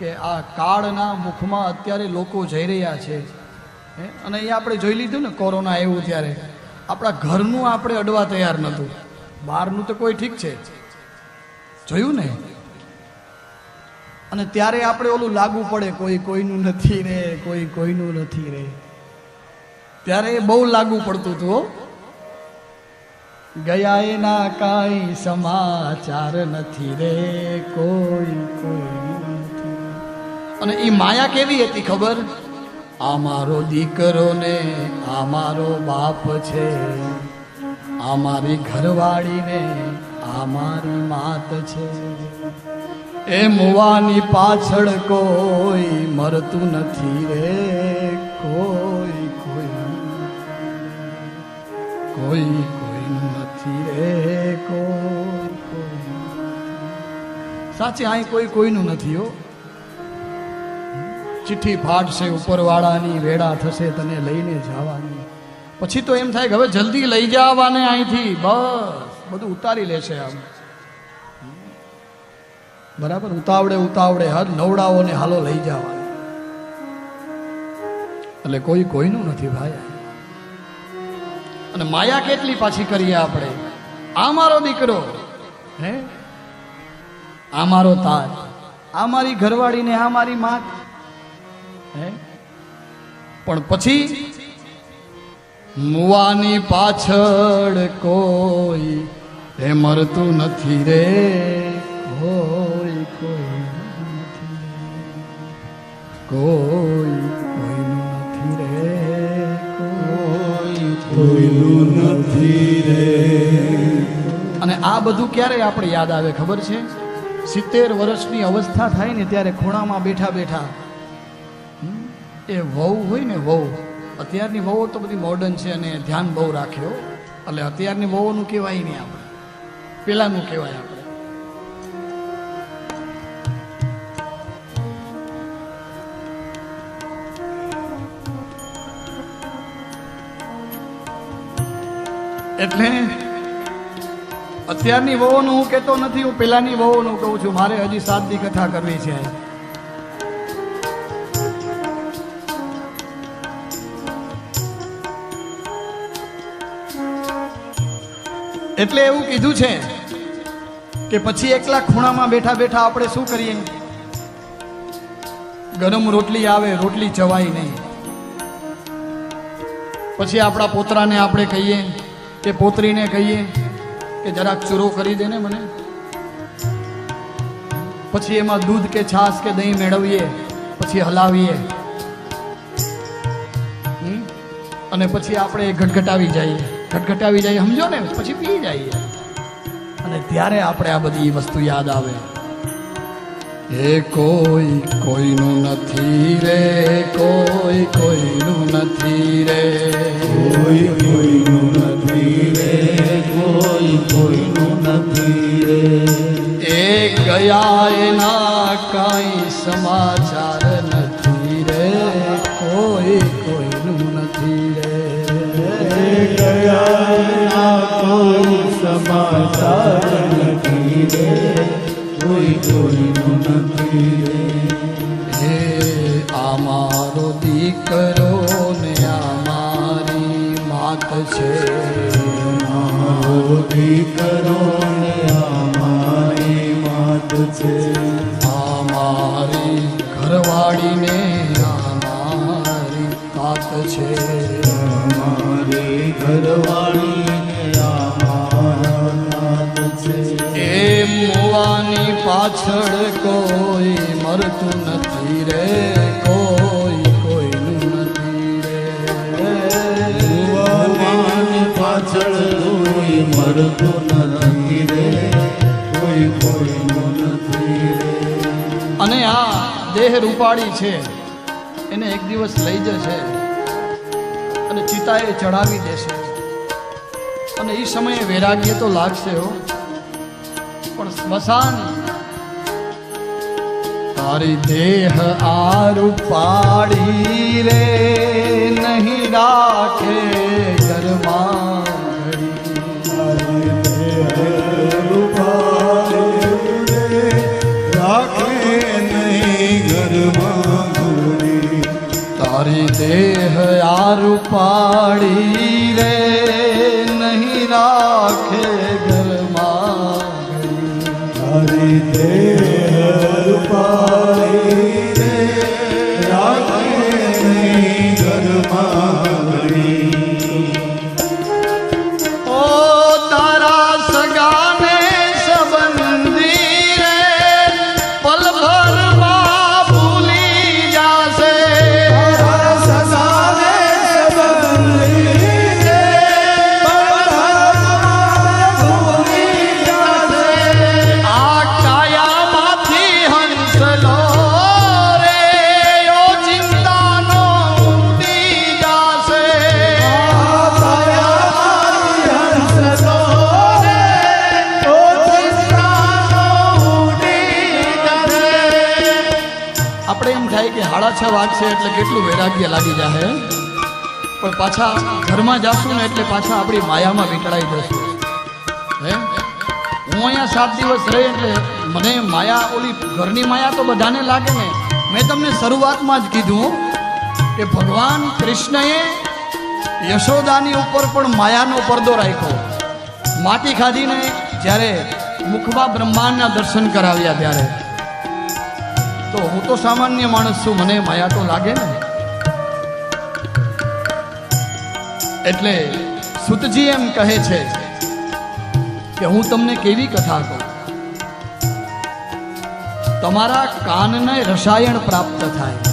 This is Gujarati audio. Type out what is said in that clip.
કે આ કાળના મુખમાં અત્યારે લોકો જઈ રહ્યા છે? અને અહીંયા આપણે જોઈ લીધું ને કોરોના આવ્યું ત્યારે. આપણા ઘરનું આપણે અડવા તૈયાર નહોતું. બહારનું તો કોઈ ઠીક છે. જોયું ને? અને ત્યારે આપણે ઓલું લાગુ પડે, કોઈ કોઈનું નથી રે, કોઈ કોઈનું નથી રે. ત્યારે એ બહુ લાગુ પડતું હતું ગયા એના કાંઈ સમાચાર નથી રે, કોઈ કોઈ અને એ માયા કેવી હતી ખબર? આ મારો દીકરો ને આ મારો બાપ છે. આ મારી ઘરવાળી ને આ મારી માત છે. એ મુવાની પાછળ કોઈ મરતું નથી રે. કોઈ કોઈ કોઈ કોઈનું નથી રે. કોઈ કોઈ. સાચે અહીં કોઈ, કોઈનું નથી હો. ચિઠ્ઠી ફાટશે ઉપરવાળાની વેળા થશે, તને લઈને જવાની. પછી તો એમ થાય કે હવે જલ્દી લઈ જવાને અહીંથી. બસ, બધું ઉતારી લેશે આમ. બરાબર? ઉતાવળે ઉતાવળે, હર નવડાઓને હાલો લઈ જવાની. એટલે કોઈ કોઈનું નથી ભાઈ. અને માયા કેટલી પાછી કરીએ આપણે? આ મારો દીકરો, હે? આ મારો તાજ આ મારી ઘરવાળીને, આ મારી હે પણ પછી મુવાની પાછળ કોઈ એ મરતું નથી રે. કોઈ કોઈ કોઈ નથી રે. કોઈ, કોઈનું નથી રે. અને આ બધું ક્યારે આપણે યાદ આવે ખબર છે? સિત્તેર વર્ષની અવસ્થા થાય ને ત્યારે ખૂણામાં બેઠા બેઠા એ વહુ હોય ને વહુ, અત્યારની વહુ તો બધી મોડર્ન છે અને ધ્યાન બહુ રાખ્યો એટલે અત્યારની વહુનું કહેવાય નહીં આપણે. પેલાનું કહેવાય આપણે. એટલે અત્યારની વહુનું હું કહેતો નથી, હું પેલાની વહુનું કહું છું. મારે હજી સાતની કથા કરવી છે. એટલે એવું કીધું છે કે પછી એકલા ખૂણામાં બેઠા બેઠા આપણે શું કરીએ? ગરમ રોટલી આવે, રોટલી ચવાય નહીં. પછી આપણા પોતરાને આપણે કહીએ કે પોતરીને કહીએ કે જરાક ચૂરો કરી દે ને મને. પછી એમાં દૂધ કે છાશ કે દહીં મેળવીએ, પછી હલાવીએ. અને પછી આપણે ઘટઘટાવી જઈએ. ગટગટાવી જાય સમજો ને? પછી પી જાય. અને ત્યારે આપણે આ બધી વસ્તુ યાદ આવે. એ કોઈ કોઈનું નથી રે કોઈ કોઈનું નથી રે. કોઈ કોઈનું નથી રે કોઈ કોઈનું નથી રે. એ ગયા એના કાંઈ સમાચાર સમાચાર નથી રે કોઈ કોઈનું નથી રે હે આ મારો દીકરો ને માત છે મારો દીકરો ને અમારી માત છે આ ઘરવાળીને આ મારી તાત છે. અમારી ઘરવાળી પાછળ કોઈ મરતું નથી રે, કોઈ, કોઈનું નથી રે. ભગવાન પાછળ કોઈ મરતું નથી રે, કોઈ, કોઈનું નથી રે. અને આ દેહ રૂપાળી છે, એને એક દિવસ લઈ જશે અને ચિતાએ ચડાવી દેશે. અને એ સમયે વૈરાગ્ય તો લાગશે હો, પણ સ્મશાન તારી દેહ આ પાડી રે નહીં રાખે ઘરમાં તારી દેહ આરુ પાડી રે નહીં રાખે ઘરમાં તારી દેહ થાય કે સાડા છ વાગશે એટલે કેટલું વૈરાગ્ય લાગી જાય પણ પાછા ઘરમાં જાશું ને એટલે પાછા આપણી માયામાં વીંટળાઈ જશું. હું? અહીંયા સાત દિવસ રહી એટલે મને માયા, ઓલી ઘરની માયા તો બધાને લાગે ને. મેં તમને શરૂઆતમાં જ કીધું કે ભગવાન કૃષ્ણએ યશોદાની ઉપર પણ માયાનો પડદો રાખ્યો. માટી ખાધીને જ્યારે મુખમાં બ્રહ્માંડના દર્શન કરાવ્યા ત્યારે. તો હું તો સામાન્ય માણસ છું, મને માયા તો લાગે ને. એટલે સુતજી એમ કહે છે કે હું તમને કેવી કથા કહું? તમારા કાનને રસાયણ પ્રાપ્ત થાય.